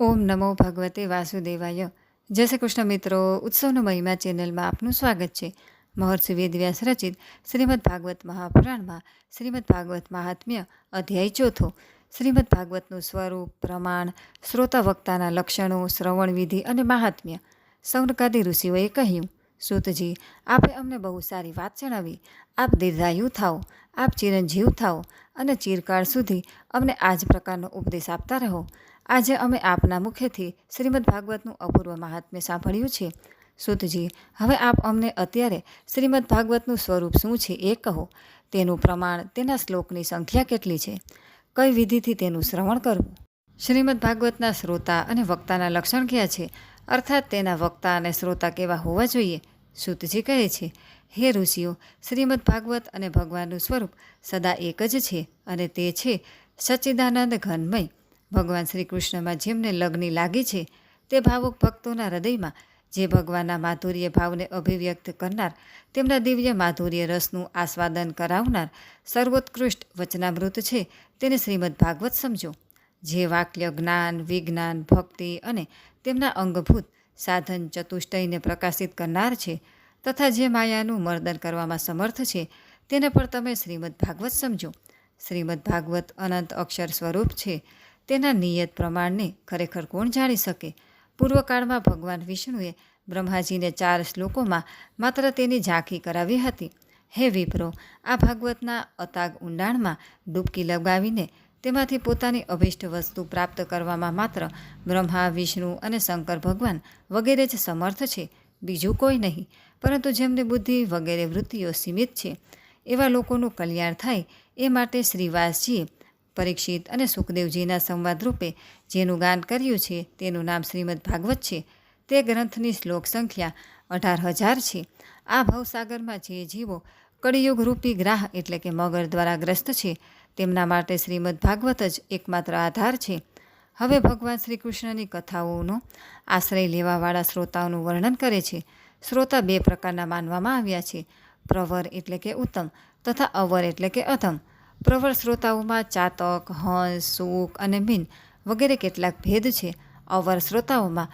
ઓમ નમો ભગવતે વાસુદેવાય. જય શ્રી કૃષ્ણ મિત્રો, ઉત્સવનો મહિમા ચેનલમાં આપનું સ્વાગત છે. મહર્ષિ વેદવ્યાસ રચિત શ્રીમદ ભાગવત મહાપુરાણમાં શ્રીમદ ભાગવત મહાત્મ્ય અધ્યાય ચોથો. શ્રીમદ ભાગવતનું સ્વરૂપ, પ્રમાણ, શ્રોતા વક્તાના લક્ષણો, શ્રવણ વિધિ અને મહાત્મ્ય. સૌનકાદી ઋષિઓએ કહ્યું, સૂતજી, આપે અમને બહુ સારી વાત જણાવી. આપ દીર્ઘાયુ થાઓ, આપ ચિરંજીવ થાઓ અને ચિરકાળ સુધી અમને આ જ પ્રકારનો ઉપદેશ આપતા રહો. આજે અમે આપના મુખેથી શ્રીમદ ભાગવતનું અપૂર્વ મહાત્મ્ય સાંભળ્યું છે. સુતજી, હવે આપ અમને અત્યારે શ્રીમદ ભાગવતનું સ્વરૂપ શું છે એ કહો. તેનું પ્રમાણ, તેના શ્લોકની સંખ્યા કેટલી છે? કઈ વિધિથી તેનું શ્રવણ કરવું? શ્રીમદ ભાગવતના શ્રોતા અને વક્તાના લક્ષણ કયા છે? અર્થાત તેના વક્તા અને શ્રોતા કેવા હોવા જોઈએ? સુતજી કહે છે, હે ઋષિઓ, શ્રીમદ ભાગવત અને ભગવાનનું સ્વરૂપ સદા એક જ છે અને તે છે સચ્ચિદાનંદ ઘનમય ભગવાન શ્રી કૃષ્ણમાં જેમને લગ્ની લાગી છે, તે ભાવુક ભક્તોના હૃદયમાં જે ભગવાનના માધુર્ય ભાવને અભિવ્યક્ત કરનાર, તેમના દિવ્ય માધુર્ય રસનું આસ્વાદન કરાવનાર સર્વોત્કૃષ્ટ વચનામૃત છે, તેને શ્રીમદ ભાગવત સમજો. જે વાક્ય જ્ઞાન, વિજ્ઞાન, ભક્તિ અને તેમના અંગભૂત સાધન ચતુષ્ટયને પ્રકાશિત કરનાર છે, તથા જે માયાનું મર્દન કરવામાં સમર્થ છે, તેને પણ તમે શ્રીમદ ભાગવત સમજો. શ્રીમદ ભાગવત અનંત અક્ષર સ્વરૂપ છે તેના નિયત પ્રમાણને ખરેખર કોણ જાણી શકે? પૂર્વકાળમાં ભગવાન વિષ્ણુએ બ્રહ્માજીને ચાર શ્લોકોમાં માત્ર તેની ઝાંખી કરાવી હતી. હે વિપ્રો, આ ભાગવતના અતાગ ઊંડાણમાં ડૂબકી લગાવીને તેમાંથી પોતાની અભિષ્ટ વસ્તુ પ્રાપ્ત કરવામાં માત્ર બ્રહ્મા, વિષ્ણુ અને શંકર ભગવાન વગેરે જ સમર્થ છે. બીજું કોઈ નહીં, પરંતુ જેમની બુદ્ધિ વગેરે વૃત્તિઓ સીમિત છે, એવા લોકોનું કલ્યાણ થાય એ માટે શ્રીવાસજીએ પરીક્ષિત અને સુખદેવજીના સંવાદ રૂપે જેનું ગાન કર્યું છે તેનું નામ શ્રીમદ ભાગવત છે. તે ગ્રંથની શ્લોક સંખ્યા અઢાર હજાર છે. આ ભવસાગરમાં જે જીવો કળિયુગ રૂપી ગ્રાહ એટલે કે મગર દ્વારા ગ્રસ્ત છે, તેમના માટે શ્રીમદ ભાગવત જ એકમાત્ર આધાર છે. હવે ભગવાન શ્રી કૃષ્ણની કથાઓનો આશ્રય લેવાવાળા શ્રોતાઓનું વર્ણન કરે છે. શ્રોતા બે પ્રકારના માનવામાં આવ્યા છે. પ્રવર એટલે કે ઉત્તમ તથા અવર એટલે કે અધમ. પ્રવર શ્રોતાઓમાં ચાતક, હંસ, સૂક અને મીન વગેરે કેટલાક ભેદ છે. અવર શ્રોતાઓમાં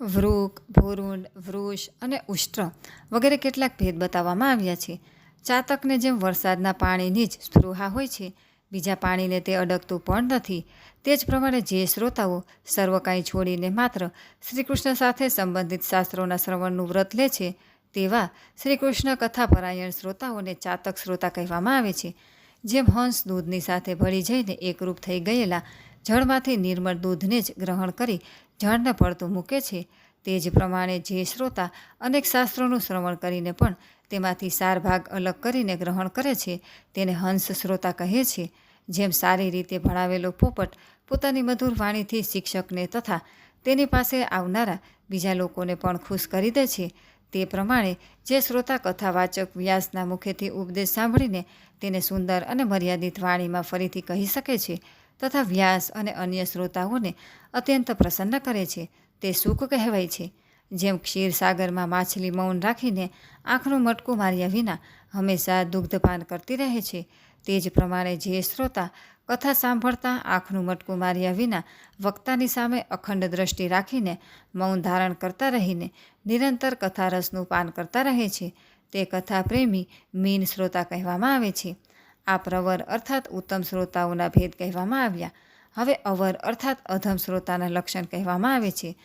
વૃક, ભોરુંડ, વૃષ અને ઉષ્ટ્ર વગેરે કેટલાક ભેદ બતાવવામાં આવ્યા છે. ચાતકને જેમ વરસાદના પાણીની જ સ્પૃહા હોય છે, બીજા પાણીને તે અડકતું પણ નથી. તે જ પ્રમાણે જે શ્રોતાઓ સર્વ કાંઈ છોડીને માત્ર શ્રીકૃષ્ણ સાથે સંબંધિત શાસ્ત્રોના શ્રવણનું વ્રત લે છે, તેવા શ્રી કૃષ્ણ કથા પરાયણ શ્રોતાઓને ચાતક શ્રોતા કહેવામાં આવે છે. જેમ હંસ દૂધની સાથે ભળી જઈને એકરૂપ થઈ ગયેલા જળમાંથી નિર્મળ દૂધને જ ગ્રહણ કરી જળને પડતું મૂકે છે. તે જ પ્રમાણે જે શ્રોતા અનેક શાસ્ત્રોનું શ્રવણ કરીને પણ તેમાંથી સાર ભાગ અલગ કરીને ગ્રહણ કરે છે, તેને હંસ શ્રોતા કહે છે. જેમ સારી રીતે ભણાવેલો પોપટ પોતાની મધુર વાણીથી શિક્ષકને તથા તેની પાસે આવનારા બીજા લોકોને પણ ખુશ કરી દે છે. તે પ્રમાણે જે શ્રોતા કથાવાચક વ્યાસના મુખેથી ઉપદેશ સાંભળીને તેને સુંદર અને મર્યાદિત વાણીમાં ફરીથી કહી શકે છે તથા વ્યાસ અને અન્ય શ્રોતાઓને અત્યંત પ્રસન્ન કરે છે, તે સુખ કહેવાય છે. જેમ ક્ષીરસાગરમાં માછલી મૌન રાખીને આંખનું મટકું માર્યા વિના હંમેશા દુગ્ધપાન કરતી રહે છે, તે જ પ્રમાણે જે શ્રોતા કથા સાંભળતા આંખનું મટકું માર્યા વિના વક્તાની સામે અખંડ દ્રષ્ટિ રાખીને મૌન ધારણ કરતા રહીને નિરંતર કથા રસનું પાન કરતા રહે છે. તે કથા પ્રેમી મીન શ્રોતા કહેવામાં આવે છે. આ પ્રવર અર્થાત ઉત્તમ શ્રોતાઓના ભેદ કહેવામાં આવ્યા. હવે અવર અર્થાત અધમ શ્રોતાના લક્ષણ કહેવામાં આવે છે.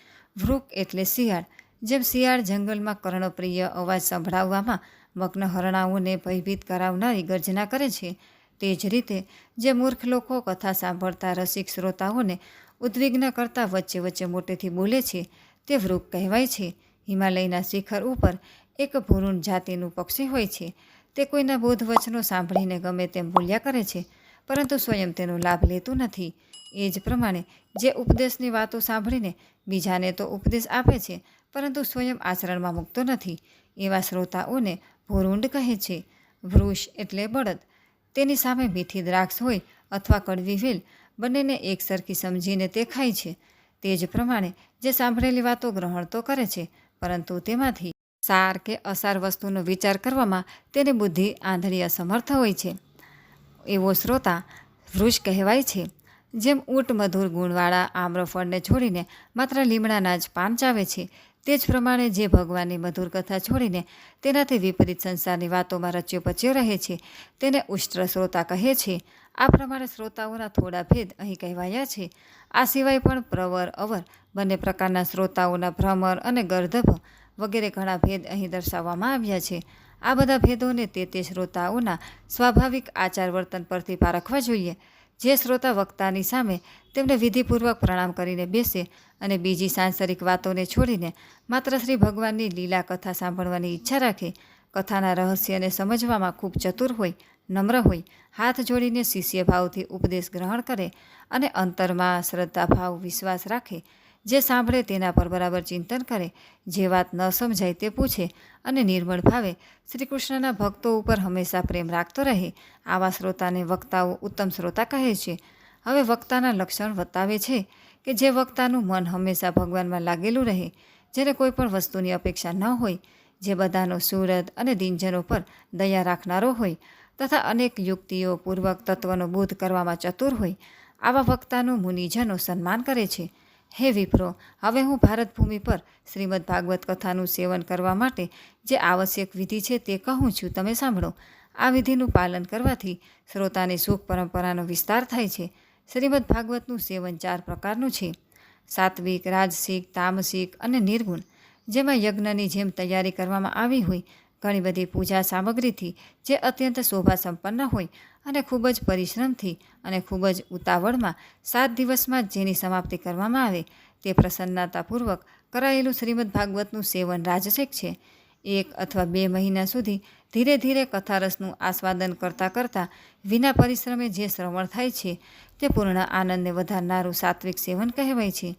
વૃક એટલે શિયાળ, જેમ શિયાળ જંગલમાં કર્ણપ્રિય અવાજ સંભળાવવામાં મગ્ન હરણાઓને ભયભીત કરાવનારી ગર્જના કરે છે. તે જ રીતે, જે મૂર્ખ લોકો કથા સાંભળતા રસિક શ્રોતાઓને ઉદ્વિગ્ન કરતા વચ્ચે વચ્ચે મોટેથી બોલે છે, તે વૃક કહેવાય છે. હિમાલયના શિખર ઉપર એક ભૂરુણ જાતિનું પક્ષી હોય છે. તે કોઈના બોધ વચનો સાંભળીને ગમે તેમ બોલ્યા કરે છે, પરંતુ સ્વયં તેનો લાભ લેતું નથી. એ જ પ્રમાણે, જે ઉપદેશની વાતો સાંભળીને બીજાને તો ઉપદેશ આપે છે, પરંતુ સ્વયં આચરણમાં મૂકતો નથી. એવા શ્રોતાઓને ભોરુંડ કહે છે. વૃષ એટલે બળદ. તેની સામે મીઠી દ્રાક્ષ હોય અથવા કડવી વેલ, બંનેને એક સરખી સમજીને તે ખાય છે. તે જ પ્રમાણે જે સાંભળેલી વાતો ગ્રહણ તો કરે છે, પરંતુ તેમાંથી સાર કે અસાર વસ્તુનો વિચાર કરવામાં તેની બુદ્ધિ, આંધળી અસમર્થ હોય છે. એવો શ્રોતા વૃષ કહેવાય છે, જેમ ઊંટ મધુર ગુણવાળા આમ્રફળને છોડીને માત્ર લીમડાના જ પાન ચાવે છે તે જ પ્રમાણે જે ભગવાનની મધુર કથા છોડીને તેનાથી વિપરીત સંસારની વાતોમાં રચ્યો પચ્યો રહે છે, તેને ઉષ્ટ્ર શ્રોતા કહે છે, આ પ્રમાણે શ્રોતાઓના થોડા ભેદ અહીં કહેવાયા છે. આ સિવાય પણ પ્રવર, અવર બંને પ્રકારના શ્રોતાઓના ભ્રમર અને ગર્ધભ વગેરે ઘણા ભેદ અહીં દર્શાવવામાં આવ્યા છે. આ બધા ભેદોને તે તે શ્રોતાઓના સ્વાભાવિક આચાર વર્તન પરથી પારખવા જોઈએ. જે શ્રોતા વક્તાની સામે તેમને વિધિપૂર્વક પ્રણામ કરીને બેસે અને બીજી સાંસારિક વાતોને છોડીને માત્ર શ્રી ભગવાનની લીલા કથા સાંભળવાની ઈચ્છા રાખે, કથાના રહસ્યને સમજવામાં ખૂબ ચતુર હોય, નમ્ર હોય, હાથ જોડીને શિષ્ય ભાવથી ઉપદેશ ગ્રહણ કરે અને અંતરમાં શ્રદ્ધાભાવ વિશ્વાસ રાખે જે સાંભળે તેના પર બરાબર ચિંતન કરે, જે વાત ન સમજાય તે પૂછે અને નિર્મળ ભાવે શ્રી કૃષ્ણના ભક્તો ઉપર હંમેશા પ્રેમ રાખતો રહે, આવા શ્રોતાને વક્તાઓ ઉત્તમ શ્રોતા કહે છે. હવે વક્તાના લક્ષણ બતાવે છે કે જે વક્તાનું મન હંમેશા ભગવાનમાં લાગેલું રહે, જેને કોઈ પણ વસ્તુની અપેક્ષા ન હોય, જે બધાનો સુરત અને દિનજનો પર દયા રાખનારો હોય, તથા અનેક યુક્તિઓ પૂર્વક તત્વનો બોધ કરવામાં ચતુર હોય, આવા વક્તાનું મુનિજનો સન્માન કરે છે. હે વિપ્રો, હવે હું ભારત ભૂમિ પર શ્રીમદ ભાગવત કથાનું સેવન કરવા માટે જે આવશ્યક વિધિ છે તે કહું છું, તમે સાંભળો. આ વિધિનું પાલન કરવાથી શ્રોતાની સુખ પરંપરાનો વિસ્તાર થાય છે. શ્રીમદ ભાગવતનું સેવન ચાર પ્રકારનું છે. સાત્વિક, રાજસિક, તામસિક અને નિર્ગુણ, જેમાં યજ્ઞની જેમ તૈયારી કરવામાં આવી હોય ઘણી બધી પૂજા સામગ્રીથી જે અત્યંત શોભા સંપન્ન હોય અને ખૂબ જ પરિશ્રમથી અને ખૂબ જ ઉતાવળમાં સાત દિવસમાં જેની સમાપ્તિ કરવામાં આવે તે પ્રસન્નતાપૂર્વક કરાયેલું શ્રીમદ ભાગવતનું સેવન રાજસિક છે. એક અથવા બે મહિના સુધી ધીરે ધીરે કથારસનું આસ્વાદન કરતાં કરતાં વિના પરિશ્રમે જે શ્રવણ થાય છે તે પૂર્ણ આનંદને વધારનારું સાત્વિક સેવન કહેવાય છે.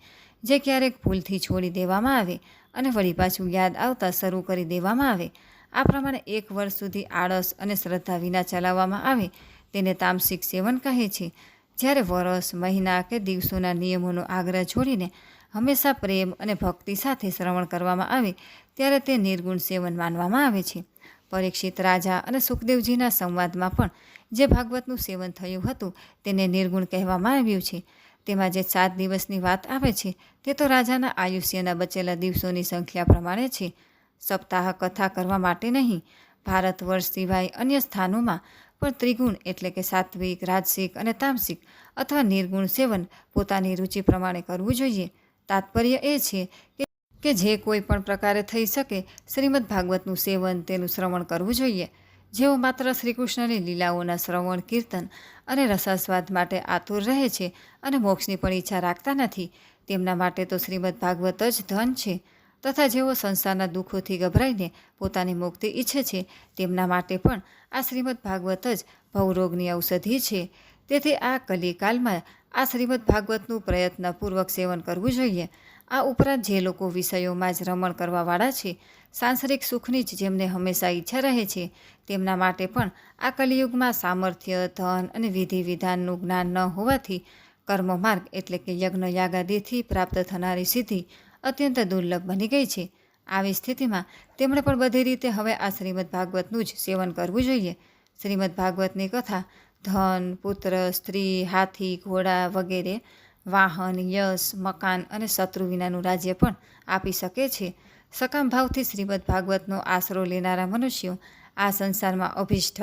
જે ક્યારેક ભૂલથી છોડી દેવામાં આવે અને વળી પાછું યાદ આવતા શરૂ કરી દેવામાં આવે આ પ્રમાણે એક વર્ષ સુધી આળસ અને શ્રદ્ધા વિના ચલાવવામાં આવે. તેને તામસિક સેવન કહે છે. જ્યારે વરસ મહિના કે દિવસોના નિયમોનો આગ્રહ છોડીને હંમેશા પ્રેમ અને ભક્તિ સાથે શ્રવણ કરવામાં આવે, ત્યારે તે નિર્ગુણ સેવન માનવામાં આવે છે. પરીક્ષિત રાજા અને સુખદેવજીના સંવાદમાં પણ જે ભાગવતનું સેવન થયું હતું, તેને નિર્ગુણ કહેવામાં આવ્યું છે. તેમાં જે સાત દિવસની વાત આવે છે, તે તો રાજાના આયુષ્યના બચેલા દિવસોની સંખ્યા પ્રમાણે છે. સપ્તાહ કથા કરવા માટે નહીં. ભારત વર્ષ સિવાય અન્ય સ્થાનોમાં પણ ત્રિગુણ એટલે કે સાત્વિક, રાજસિક અને તામસિક અથવા નિર્ગુણ સેવન પોતાની રુચિ પ્રમાણે કરવું જોઈએ. તાત્પર્ય એ છે કે કે જે કોઈ પણ પ્રકારે થઈ શકે શ્રીમદ ભાગવતનું સેવન તેનું શ્રવણ કરવું જોઈએ. જેઓ માત્ર શ્રીકૃષ્ણની લીલાઓના શ્રવણ, કીર્તન અને રસાસ્વાદ માટે આતુર રહે છે અને મોક્ષની પણ ઈચ્છા રાખતા નથી, તેમના માટે તો શ્રીમદ ભાગવત જ ધન છે. તથા જેઓ સંસારના દુઃખોથી ગભરાઈને પોતાની મુક્તિ ઈચ્છે છે, તેમના માટે પણ આ શ્રીમદ ભાગવત જ ભવરોગની ઔષધિ છે. તેથી આ કલિકાલમાં આ શ્રીમદ ભાગવતનું પ્રયત્નપૂર્વક સેવન કરવું જોઈએ. આ ઉપરાંત જે લોકો વિષયોમાં જ રમણ કરવાવાળા છે, સાંસારિક સુખની જ જેમને હંમેશા ઈચ્છા રહે છે, તેમના માટે પણ આ કલિયુગમાં સામર્થ્ય, ધન અને વિધિ વિધાનનું જ્ઞાન ન હોવાથી કર્મ માર્ગ એટલે કે યજ્ઞ યાગાદિથી પ્રાપ્ત થનારી સિદ્ધિ અત્યંત દુર્લભ બની ગઈ છે. આવી સ્થિતિમાં તેમણે પણ બધી રીતે હવે આ શ્રીમદ ભાગવતનું જ સેવન કરવું જોઈએ. શ્રીમદ ભાગવતની કથા ધન, પુત્ર, સ્ત્રી, હાથી, ઘોડા વગેરે વાહન, યશ, મકાન અને શત્રુ વિનાનું રાજ્ય પણ આપી શકે છે. સકામ ભાવથી શ્રીમદ ભાગવતનો આશરો લેનારા મનુષ્યો આ સંસારમાં અભિષ્ઠ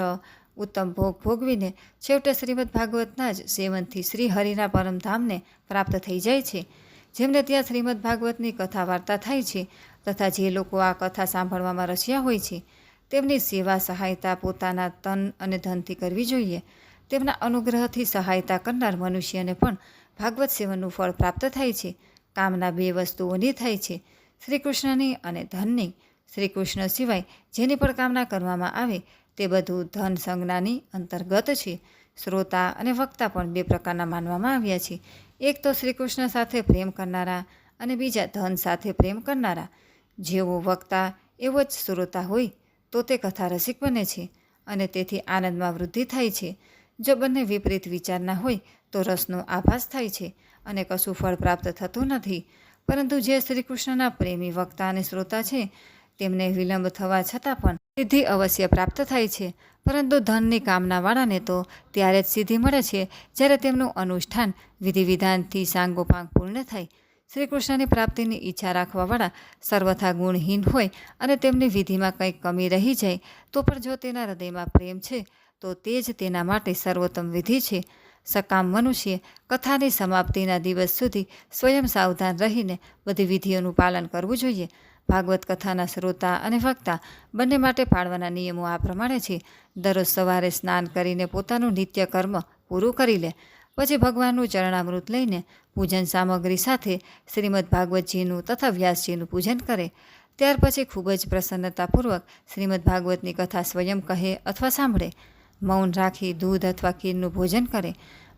ઉત્તમ ભોગ ભોગવીને છેવટે શ્રીમદ ભાગવતના જ સેવનથી શ્રી હરિના પરમધામને પ્રાપ્ત થઈ જાય છે. જેમને ત્યાં શ્રીમદ ભાગવતની કથા વાર્તા થાય છે તથા જે લોકો આ કથા સાંભળવામાં રચ્યા હોય છે, તેમની સેવા સહાયતા પોતાના તન અને ધનથી કરવી જોઈએ. તેમના અનુગ્રહથી સહાયતા કરનાર મનુષ્યને પણ ભાગવત સેવનનું ફળ પ્રાપ્ત થાય છે. કામના બે વસ્તુઓની થાય છે શ્રી કૃષ્ણની અને ધનની. શ્રીકૃષ્ણ સિવાય જેની પણ કામના કરવામાં આવે, તે બધું ધન સંજ્ઞાની અંતર્ગત છે. શ્રોતા અને વક્તા પણ બે પ્રકારના માનવામાં આવ્યા છે. એક તો શ્રી કૃષ્ણ સાથે પ્રેમ કરનારા અને બીજા ધન સાથે પ્રેમ કરનારા. જેવો વક્તા એવો જ શ્રોતા હોય, તો તે કથા રસિક બને છે અને તેથી આનંદમાં વૃદ્ધિ થાય છે. જો બંને વિપરીત વિચારના હોય, તો રસનો આભાસ થાય છે અને કશું ફળ પ્રાપ્ત થતું નથી. પરંતુ જે શ્રી કૃષ્ણના પ્રેમી વક્તા અને શ્રોતા છે તેમને વિલંબ થવા છતાં પણ સિદ્ધિ અવશ્ય પ્રાપ્ત થાય છે. પરંતુ ધનની કામનાવાળાને તો ત્યારે જ સિદ્ધિ મળે છે, જ્યારે તેમનું અનુષ્ઠાન વિધિ વિધાનથી સાંગોપાંગ પૂર્ણ થાય. શ્રી કૃષ્ણની પ્રાપ્તિની ઈચ્છા રાખવાવાળા સર્વથા ગુણહીન હોય અને તેમની વિધિમાં કંઈક કમી રહી જાય, તો પણ જો તેના હૃદયમાં પ્રેમ છે, તો તે જ તેના માટે સર્વોત્તમ વિધિ છે. સકામ મનુષ્ય કથાની સમાપ્તિના દિવસ સુધી સ્વયં સાવધાન રહીને બધી વિધિઓનું પાલન કરવું જોઈએ. ભાગવત કથાના શ્રોતા અને વક્તા બંને માટે પાળવાના નિયમો આ પ્રમાણે છે. દરરોજ સવારે સ્નાન કરીને પોતાનું નિત્ય કર્મ પૂરું કરી લે. પછી ભગવાનનું ચરણામૃત લઈને પૂજન સામગ્રી સાથે શ્રીમદ ભાગવતજીનું તથા વ્યાસજીનું પૂજન કરે. ત્યાર પછી ખૂબ જ પ્રસન્નતાપૂર્વક શ્રીમદ ભાગવતની કથા સ્વયં કહે અથવા સાંભળે. મૌન રાખી, દૂધ અથવા ખીરનું ભોજન કરે,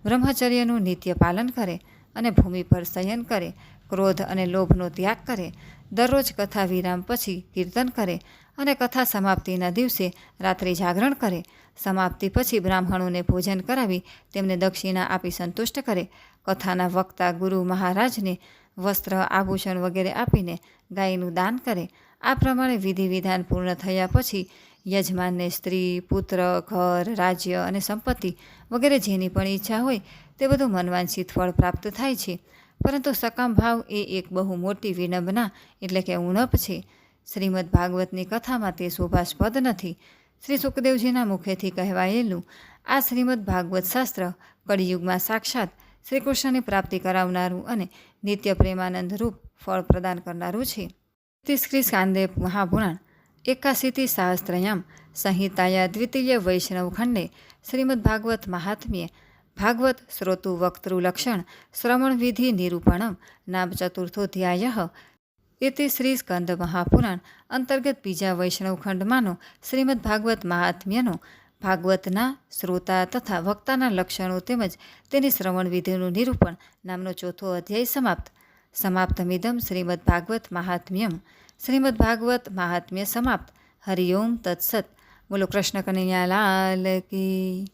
બ્રહ્મચર્યનું નિત્ય પાલન કરે અને ભૂમિ પર શયન કરે, ક્રોધ અને લોભનો ત્યાગ કરે, દરરોજ કથા વિરામ પછી કીર્તન કરે અને કથા સમાપ્તિના દિવસે રાત્રિ જાગરણ કરે. સમાપ્તિ પછી બ્રાહ્મણોને ભોજન કરાવી તેમને દક્ષિણા આપી સંતુષ્ટ કરે. કથાના વક્તા ગુરુ મહારાજને વસ્ત્ર, આભૂષણ વગેરે આપીને ગાયનું દાન કરે. આ પ્રમાણે વિધિ વિધાન પૂર્ણ થયા પછી યજમાનને સ્ત્રી, પુત્ર, ઘર, રાજ્ય અને સંપત્તિ વગેરે જેની પણ ઈચ્છા હોય તે બધું મનવાંછિત ફળ પ્રાપ્ત થાય છે. પરંતુ સકામ ભાવ એ એક બહુ મોટી વિડંબના એટલે કે ઉણપ છે. શ્રીમદ ભાગવતની કથામાં તે શોભાસ્પદ નથી. શ્રી સુખદેવજીના મુખેથી કહેવાયેલું આ શ્રીમદ ભાગવત શાસ્ત્ર કળિયુગમાં સાક્ષાત શ્રી કૃષ્ણની પ્રાપ્તિ કરાવનારું અને નિત્ય પ્રેમાનંદ રૂપ ફળ પ્રદાન કરનારું છે. એકાશીતિ સહસ્ત્રયામ સંહિતાયા દ્વિતીય વૈષ્ણવખંડે શ્રીમદ ભાગવત મહાત્મ્ય ભાગવત શ્રોતુ વક્તૃલક્ષણ શ્રવણવિધિ શ્રવણ વિધિ નિરૂપણમ નામ ચતુર્થોધ્યાય એતે શ્રી સ્કંદ મહાપુરાણ અંતર્ગત બીજા વૈષ્ણવખંડમાંનો શ્રીમદ ભાગવત મહાત્મ્યનો ભાગવતના શ્રોતા તથા વક્તાના લક્ષણો તેમજ તેની શ્રવણ વિધિનું નિરૂપણ નામનો ચોથો અધ્યાય સમાપ્ત સમાપ્તમિદમ શ્રીમદ ભાગવત મહાત્મ્યમ શ્રીમદ ભાગવત મહાત્મ્ય સમાપ્ત હરિઓમ તત્સત બોલો કૃષ્ણ કનૈયા લાલ કી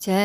જય